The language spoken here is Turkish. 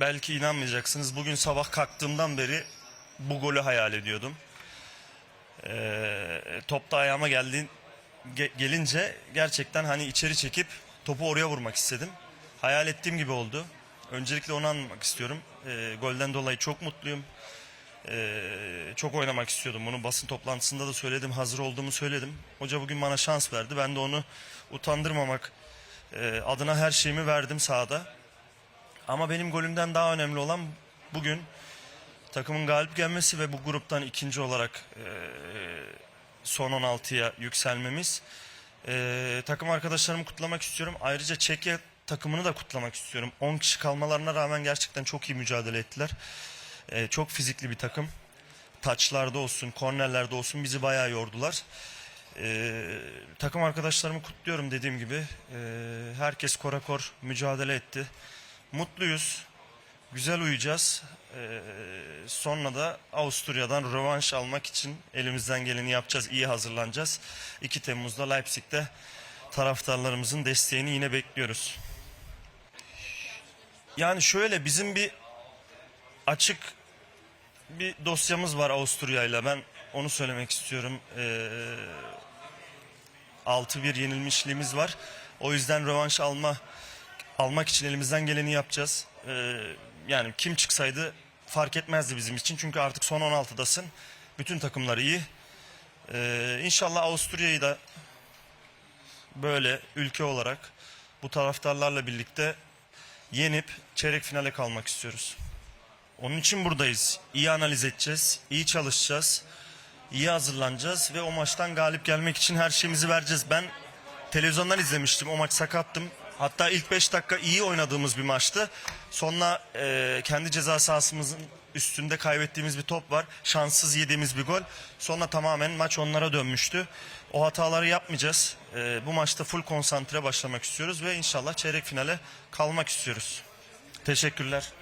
belki inanmayacaksınız. Bugün sabah kalktığımdan beri bu golü hayal ediyordum. Ee, top da ayağıma geldi, ge- gelince gerçekten hani içeri çekip topu oraya vurmak istedim. Hayal ettiğim gibi oldu. Öncelikle onu anlamak istiyorum. Ee, golden dolayı çok mutluyum. Ee, çok oynamak istiyordum. Bunu basın toplantısında da söyledim. Hazır olduğumu söyledim. Hoca bugün bana şans verdi. Ben de onu utandırmamak e, adına her şeyimi verdim sahada. Ama benim golümden daha önemli olan bugün takımın galip gelmesi ve bu gruptan ikinci olarak e, son 16'ya yükselmemiz. Takım arkadaşlarımı kutlamak istiyorum. Ayrıca Çekya takımını da kutlamak istiyorum. 10 kişi kalmalarına rağmen gerçekten çok iyi mücadele ettiler. Çok fizikli bir takım. Taçlarda olsun, kornerlerde olsun bizi bayağı yordular. E, takım arkadaşlarımı kutluyorum dediğim gibi. E, herkes korakor mücadele etti. Mutluyuz. Güzel uyuyacağız. Ee, sonra da Avusturya'dan rövanş almak için elimizden geleni yapacağız. İyi hazırlanacağız. 2 Temmuz'da Leipzig'te taraftarlarımızın desteğini yine bekliyoruz. Yani şöyle bizim bir açık bir dosyamız var Avusturya ile. Ben onu söylemek istiyorum. Ee, 6-1 yenilmişliğimiz var. O yüzden rövanş alma almak için elimizden geleni yapacağız. Ee, yani kim çıksaydı fark etmezdi bizim için. Çünkü artık son 16'dasın. Bütün takımlar iyi. Ee, inşallah Avusturya'yı da böyle ülke olarak bu taraftarlarla birlikte yenip çeyrek finale kalmak istiyoruz. Onun için buradayız. İyi analiz edeceğiz, iyi çalışacağız, iyi hazırlanacağız ve o maçtan galip gelmek için her şeyimizi vereceğiz. Ben televizyondan izlemiştim. O maç sakattım. Hatta ilk 5 dakika iyi oynadığımız bir maçtı. Sonra e, kendi ceza sahasımızın üstünde kaybettiğimiz bir top var. Şanssız yediğimiz bir gol. Sonra tamamen maç onlara dönmüştü. O hataları yapmayacağız. E, bu maçta full konsantre başlamak istiyoruz ve inşallah çeyrek finale kalmak istiyoruz. Teşekkürler.